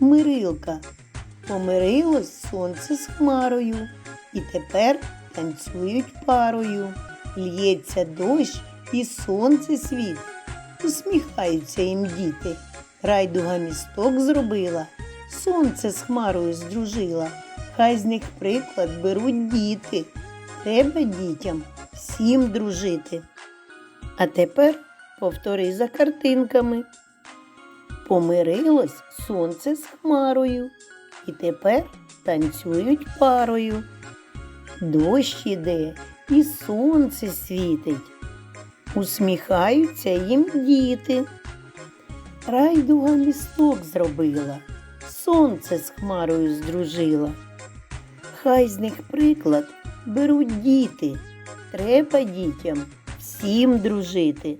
Мирилка. Помирилось сонце з хмарою, і тепер танцюють парою. Л'ється дощ і сонце світ. Усміхаються їм діти. Райдуга місток зробила, сонце з хмарою здружила. Хай з них приклад беруть діти. Треба дітям всім дружити. А тепер повтори за картинками. Помирилось сонце з хмарою, і тепер танцюють парою. Дощ іде і сонце світить. Усміхаються їм діти. Райдуга місток зробила, сонце з хмарою здружила. Хай з них приклад беруть діти. Треба дітям всім дружити.